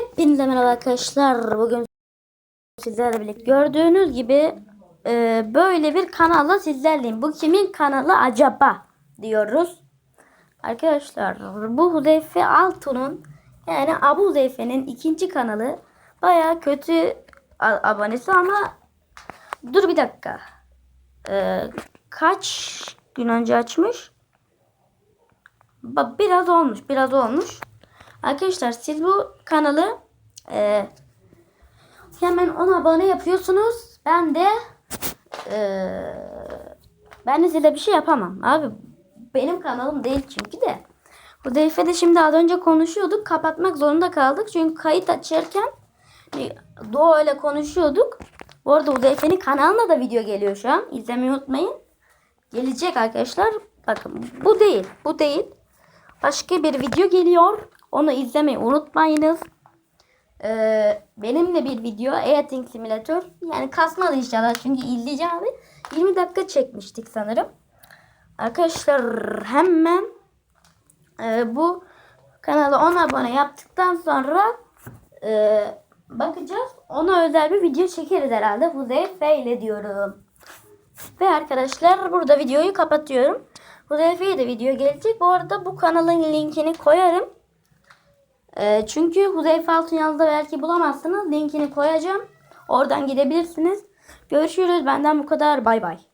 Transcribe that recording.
Hepinize merhaba arkadaşlar. Bugün sizlerle birlikte gördüğünüz gibi e, böyle bir kanalla sizlerleyim. Bu kimin kanalı acaba diyoruz. Arkadaşlar bu Huzeyfe Altun'un yani Abu Huzeyfe'nin ikinci kanalı baya kötü abonesi ama dur bir dakika. E, kaç gün önce açmış? Biraz olmuş, biraz olmuş. Arkadaşlar siz bu kanalı e, hemen 10 abone yapıyorsunuz. Ben de e, ben de size bir şey yapamam. Abi benim kanalım değil çünkü de. Bu de şimdi az önce konuşuyorduk. Kapatmak zorunda kaldık. Çünkü kayıt açarken Doğa ile konuşuyorduk. Bu arada Hudeyfe'nin kanalına da video geliyor şu an. İzlemeyi unutmayın. Gelecek arkadaşlar. Bakın bu değil. Bu değil. Başka bir video geliyor. Onu izlemeyi unutmayınız. Ee, benim de bir video Editing Simulator. Yani kasmadı inşallah çünkü izleyeceğim abi. 20 dakika çekmiştik sanırım. Arkadaşlar hemen e, bu kanala 10 abone yaptıktan sonra e, bakacağız. Ona özel bir video çekeriz herhalde. Huzeyfe ile diyorum. Ve arkadaşlar burada videoyu kapatıyorum. Huzeyfe'ye de video gelecek. Bu arada bu kanalın linkini koyarım. Ee, çünkü Huzeyfe Altun yazda belki bulamazsınız. Linkini koyacağım. Oradan gidebilirsiniz. Görüşürüz. Benden bu kadar. Bay bay.